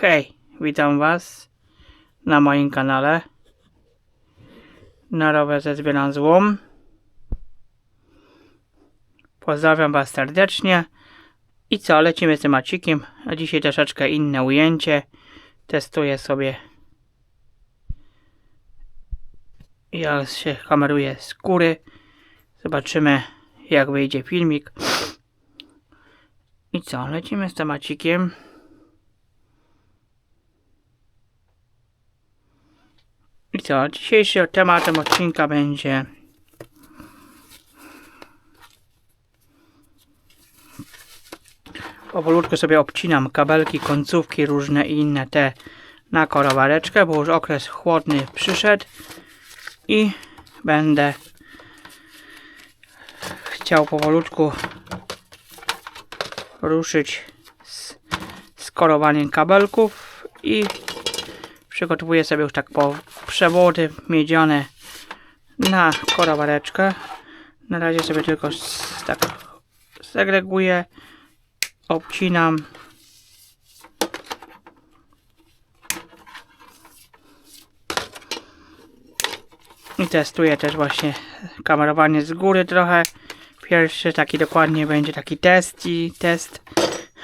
Hej, witam Was na moim kanale. Na rowerze zbieram złom. Pozdrawiam Was serdecznie. I co, lecimy z temacikiem. A dzisiaj troszeczkę inne ujęcie. Testuję sobie. Ja się kameruję z góry. Zobaczymy jak wyjdzie filmik. I co, lecimy z temacikiem. Co, dzisiejszy tematem odcinka będzie Powolutku sobie obcinam kabelki, końcówki różne i inne te na korowareczkę, bo już okres chłodny przyszedł i będę chciał powolutku ruszyć z korowaniem kabelków i przygotowuję sobie już tak po przewody miedziane na korowareczkę. Na razie sobie tylko tak segreguję, obcinam. I testuję też właśnie kamerowanie z góry trochę. Pierwszy taki dokładnie będzie taki test i test.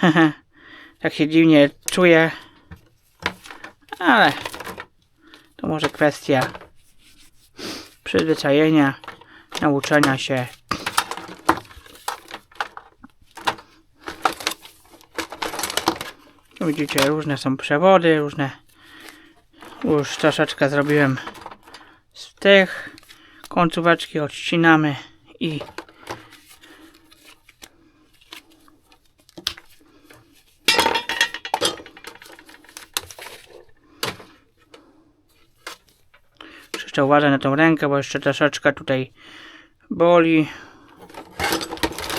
tak się dziwnie czuję. Ale to może kwestia przyzwyczajenia, nauczenia się. Widzicie, różne są przewody, różne. Już troszeczkę zrobiłem z tych. Końcóweczki odcinamy i Jeszcze uważaj na tą rękę, bo jeszcze troszeczkę tutaj boli.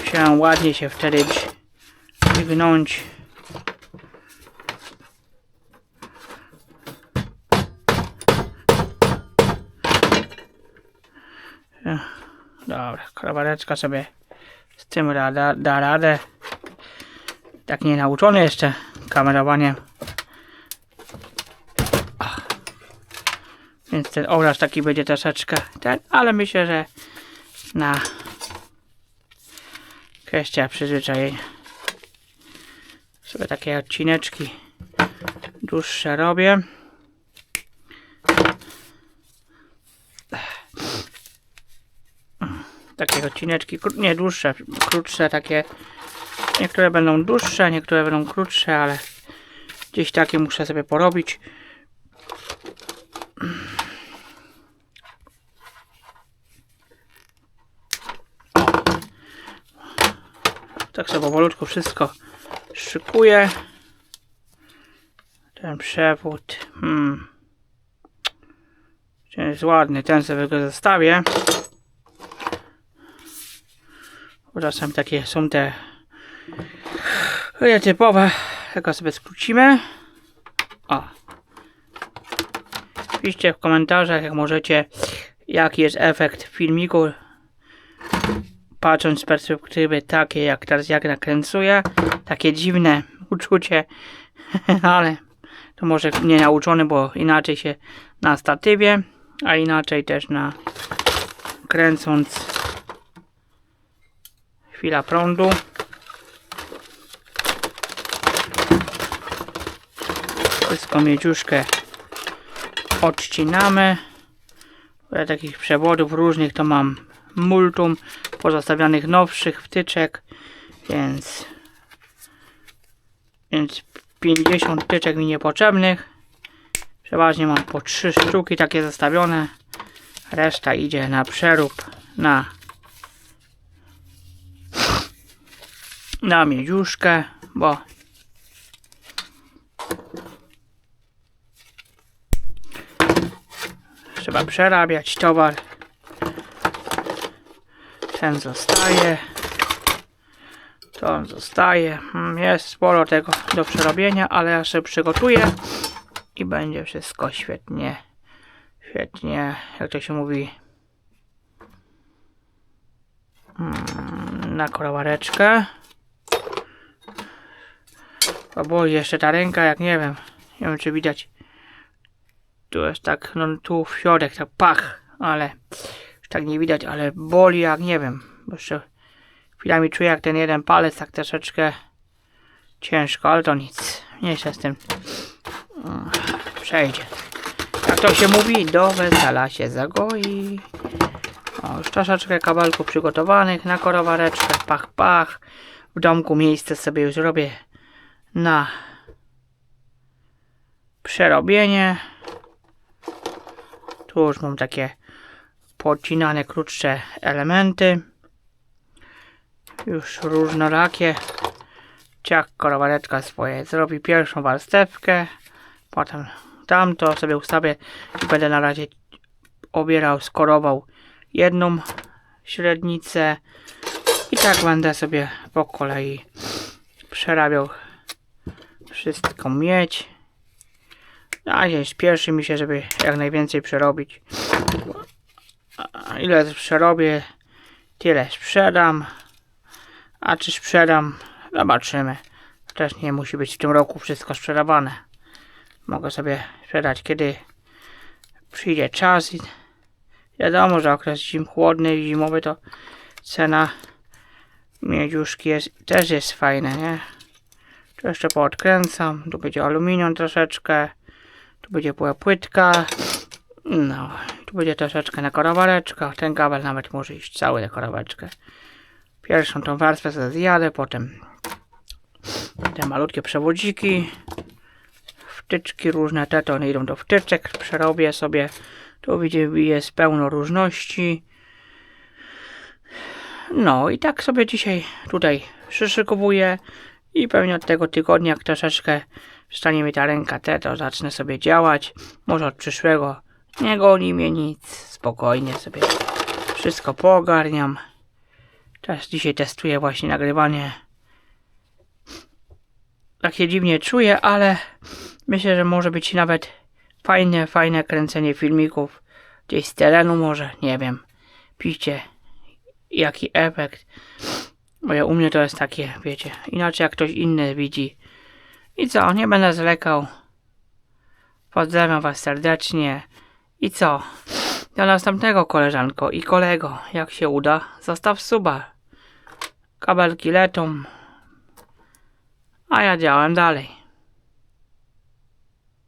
Musiałem ładnie się wtedy. Ech, Dobra, krawareczka sobie z tym rada, da radę. Tak nie nauczony jeszcze kamerowaniem. Więc ten obraz taki będzie troszeczkę ten, ale myślę, że na kwestia przyzwyczajenia. Sobie takie odcineczki dłuższe robię. Takie odcineczki, nie dłuższe, krótsze takie. Niektóre będą dłuższe, niektóre będą krótsze, ale gdzieś takie muszę sobie porobić. Tak sobie powolutku wszystko szykuję. Ten przewód. Hmm. Ten jest ładny, ten sobie go zostawię. Bo czasem takie są te typowe. Tylko sobie skrócimy. O. Piszcie w komentarzach, jak możecie, jaki jest efekt filmiku patrząc z perspektywy takiej, jak teraz jak nakręcuję, takie dziwne uczucie, ale to może nie nauczony, bo inaczej się na statywie, a inaczej też na kręcąc chwila prądu. Wszystko miedziuszkę odcinamy. Ja takich przewodów różnych to mam multum pozostawionych nowszych wtyczek, więc więc 50 wtyczek mi niepotrzebnych. Przeważnie mam po 3 sztuki takie zostawione. Reszta idzie na przerób, na na miedziuszkę, bo trzeba przerabiać towar. Ten zostaje. To zostaje. Mm, Jest sporo tego do przerobienia, ale ja sobie przygotuję i będzie wszystko świetnie. Świetnie, jak to się mówi, mm, na korowareczkę. O boi jeszcze ta ręka, jak nie wiem, Nie wiem, czy widać. Tu jest tak, no tu w środek, tak pach, ale tak nie widać, ale boli jak nie wiem. Bo jeszcze chwilami czuję, jak ten jeden palec tak troszeczkę ciężko, ale to nic. Nie się z tym. Mm, Przejdzie. Jak to się mówi, do wesela się zagoi. O, już troszeczkę kabelków przygotowanych na korowareczkę. Pach, pach. W domku miejsce sobie już robię na przerobienie. Tu już mam takie podcinane krótsze elementy. Już różnorakie. Ciach korowareczka swoje zrobi pierwszą warstewkę. Potem tamto sobie ustawię i będę na razie obierał, skorował jedną średnicę i tak będę sobie po kolei przerabiał wszystko mieć. Na razie śpieszy mi się, żeby jak najwięcej przerobić. A Ile przerobię, tyle sprzedam. A czy sprzedam, zobaczymy. Też nie musi być w tym roku wszystko sprzedawane. Mogę sobie sprzedać, kiedy przyjdzie czas. I wiadomo, że okres zim chłodny i zimowy to cena miedziuszki jest, też jest fajna, nie? Tu jeszcze poodkręcam. Tu będzie aluminium troszeczkę. Tu będzie była płytka. No, tu będzie troszeczkę na korowareczkę. Ten kabel nawet może iść cały na korowareczkę. Pierwszą tą warstwę zjadę, potem te malutkie przewodziki. Wtyczki różne, te to one idą do wtyczek. Przerobię sobie. Tu widzę, jest pełno różności. No i tak sobie dzisiaj tutaj przyszykowuję i pewnie od tego tygodnia, troszeczkę stanie mi ta ręka te, to zacznę sobie działać. Może od przyszłego nie goni mnie nic, spokojnie sobie wszystko poogarniam. Teraz dzisiaj testuję właśnie nagrywanie. Tak się dziwnie czuję, ale myślę, że może być nawet fajne, fajne kręcenie filmików. Gdzieś z terenu może, nie wiem. Piszcie jaki efekt. Bo ja u mnie to jest takie, wiecie, inaczej jak ktoś inny widzi. I co, nie będę zwlekał. Pozdrawiam was serdecznie. I co? Do następnego koleżanko i kolego. Jak się uda, zostaw suba. Kabelki lecą. A ja działam dalej.